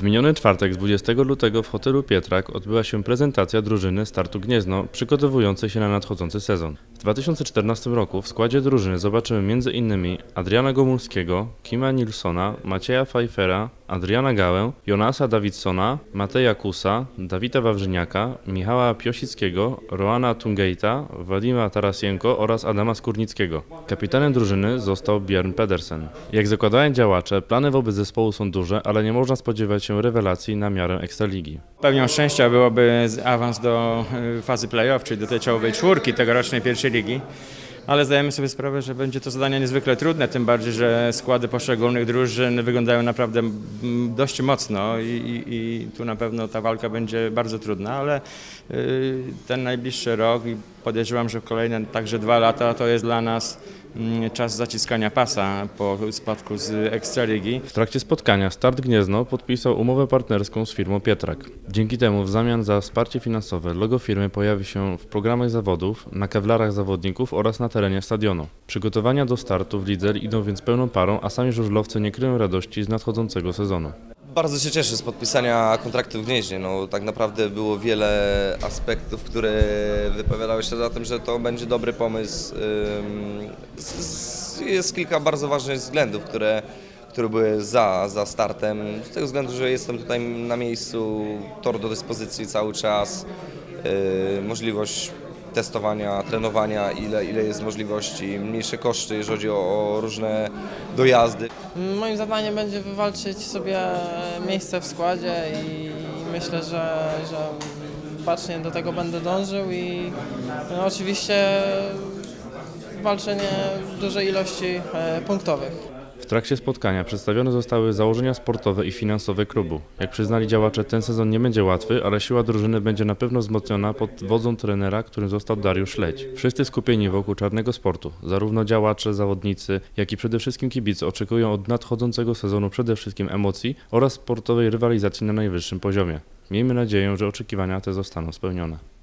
W miniony czwartek, 20 lutego w hotelu Pietrak odbyła się prezentacja drużyny Startu Gniezno przygotowującej się na nadchodzący sezon. W 2014 roku w składzie drużyny zobaczymy m.in. Adriana Gomulskiego, Kima Nilsona, Macieja Pfeiffera, Adriana Gałę, Jonasa Davidsona, Mateja Kusa, Dawida Wawrzyniaka, Michała Piosickiego, Roana Tungejta, Wadima Tarasienko oraz Adama Skórnickiego. Kapitanem drużyny został Björn Pedersen. Jak zakładają działacze, plany wobec zespołu są duże, ale nie można spodziewać się rewelacji na miarę Ekstraligi. Pełnią szczęścia byłoby awans do y, fazy playoff, czyli do tej czołowej czwórki tegorocznej pierwszej ligi. Ale zdajemy sobie sprawę, że będzie to zadanie niezwykle trudne, tym bardziej, że składy poszczególnych drużyn wyglądają naprawdę dość mocno i, i, i tu na pewno ta walka będzie bardzo trudna, ale y, ten najbliższy rok i podejrzewam, że kolejne także dwa lata to jest dla nas czas zaciskania pasa po spadku z Ekstraligi. W trakcie spotkania Start Gniezno podpisał umowę partnerską z firmą Pietrak. Dzięki temu w zamian za wsparcie finansowe logo firmy pojawi się w programach zawodów, na kewlarach zawodników oraz na terenie stadionu. Przygotowania do startu w lidze idą więc pełną parą, a sami żużlowcy nie kryją radości z nadchodzącego sezonu. Bardzo się cieszę z podpisania kontraktu w Gnieźnie. No, tak naprawdę było wiele aspektów, które wypowiadały się za tym, że to będzie dobry pomysł. Jest kilka bardzo ważnych względów, które, które były za, za startem. Z tego względu, że jestem tutaj na miejscu, tor do dyspozycji cały czas, yy, możliwość testowania, trenowania, ile, ile jest możliwości, mniejsze koszty, jeżeli chodzi o, o różne dojazdy. Moim zadaniem będzie wywalczyć sobie miejsce w składzie i myślę, że, że bacznie do tego będę dążył i no, oczywiście walczenie dużej ilości e, punktowych. W trakcie spotkania przedstawione zostały założenia sportowe i finansowe klubu. Jak przyznali działacze, ten sezon nie będzie łatwy, ale siła drużyny będzie na pewno wzmocniona pod wodzą trenera, którym został Dariusz Leć. Wszyscy skupieni wokół czarnego sportu. Zarówno działacze, zawodnicy, jak i przede wszystkim kibice oczekują od nadchodzącego sezonu przede wszystkim emocji oraz sportowej rywalizacji na najwyższym poziomie. Miejmy nadzieję, że oczekiwania te zostaną spełnione.